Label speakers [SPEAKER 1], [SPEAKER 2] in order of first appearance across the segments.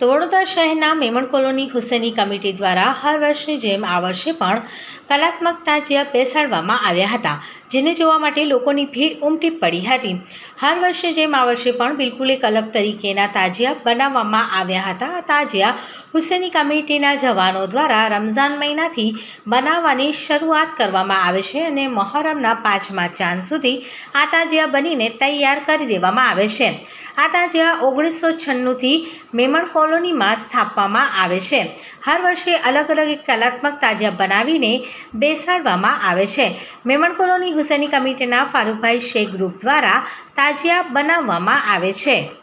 [SPEAKER 1] તો શહેરના Memon colony Huseni committee દ્વારા હર વર્ષની જેમ આ વર્ષે પણ કલાત્મક તાજિયા બેસાડવામાં આવ્યા હતા, જેને જોવા માટે લોકોની ભીડ ઉમટી પડી હતી. હર વર્ષે જેમ આ વર્ષે પણ બિલકુલ એક અલગ તરીકેના તાજિયા બનાવવામાં આવ્યા હતા. તાજિયા હુસેની કમિટીના જવાનો દ્વારા રમઝાન મહિનાથી બનાવવાની શરૂઆત કરવામાં આવે છે અને મહોરમના પાંચમા ચાંદ સુધી આ તાજિયા બનીને તૈયાર કરી દેવામાં આવે છે. આ તાજિયા ઓગણીસો છન્નુંથી મેમણ કોલોનીમાં સ્થાપવામાં આવે છે. હર વર્ષે અલગ અલગ કલાત્મક તાજિયા બનાવીને બેસાડવામાં આવે છે. મેમણ કોલોની હુસેની કમિટીના ફારૂકભાઈ શેખ ગ્રુપ દ્વારા તાજિયા બનાવવામાં આવે છે.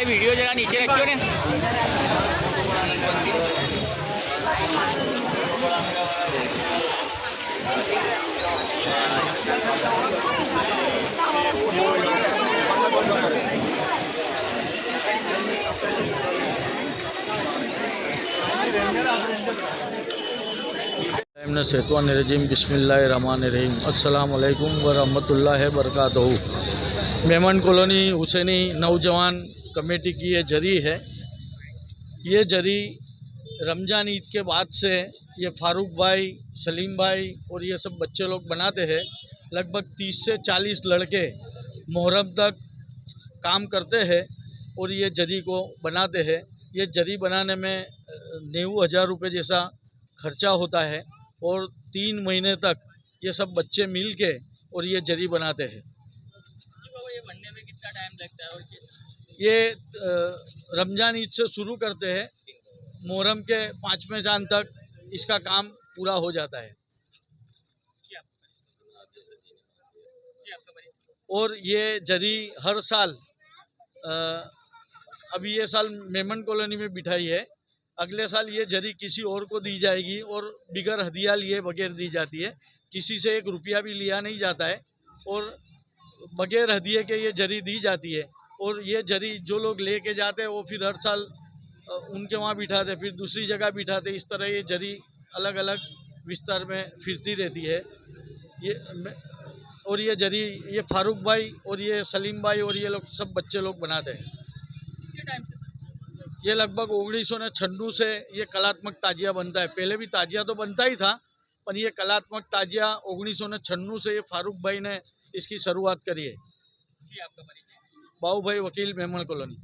[SPEAKER 2] भाई, वीडियो
[SPEAKER 3] जरा नीचे रखियो ने। हमने सेतवान रजीम बसमीम अल्लाम वरहमल वरक मेहमान कॉलोनी हुसैनी नौजवान कमेटी की ये जरी है। ये जरी रमज़ान ईद के बाद से ये फारूक भाई, सलीम भाई और ये सब बच्चे लोग बनाते हैं। लगभग तीस से चालीस लड़के मुहर्रम तक काम करते हैं और ये जरी को बनाते हैं। ये जरी बनाने में नेwu हज़ार रुपये जैसा खर्चा होता है और तीन महीने तक ये सब बच्चे मिल के और ये जरी बनाते हैं।
[SPEAKER 2] ये बनने में कितना टाइम लगता है और
[SPEAKER 3] ये रमज़ान ईद से शुरू करते हैं। मुहर्रम के पाँचवें चाँद तक इसका काम पूरा हो जाता है। और ये जरी हर साल अभी ये साल मेमन कॉलोनी में बिठाई है। अगले साल ये जरी किसी और को दी जाएगी और बिगर हदिया लिए बगैर दी जाती है। किसी से एक रुपया भी लिया नहीं जाता है और बगैर हदिये के ये जरी दी जाती है। और ये जरी जो लोग लेके जाते हैं वो फिर हर साल उनके वहाँ बिठाते फिर दूसरी जगह बिठाते इस तरह ये जरी अलग अलग विस्तार में फिरती रहती है। ये और ये जरी ये फारूक भाई और ये सलीम भाई और ये लोग सब बच्चे लोग बनाते हैं। ये लगभग उन्नीस सौ छन्नू से ये कलात्मक ताजिया बनता है। पहले भी ताजिया तो बनता ही था पर ये कलात्मक ताजिया उन्नीस सौ छन्नू से ये फारूक भाई ने इसकी शुरुआत करी है।
[SPEAKER 2] आपका परिचय
[SPEAKER 3] बाबू भाई वकील मेमन कॉलोनी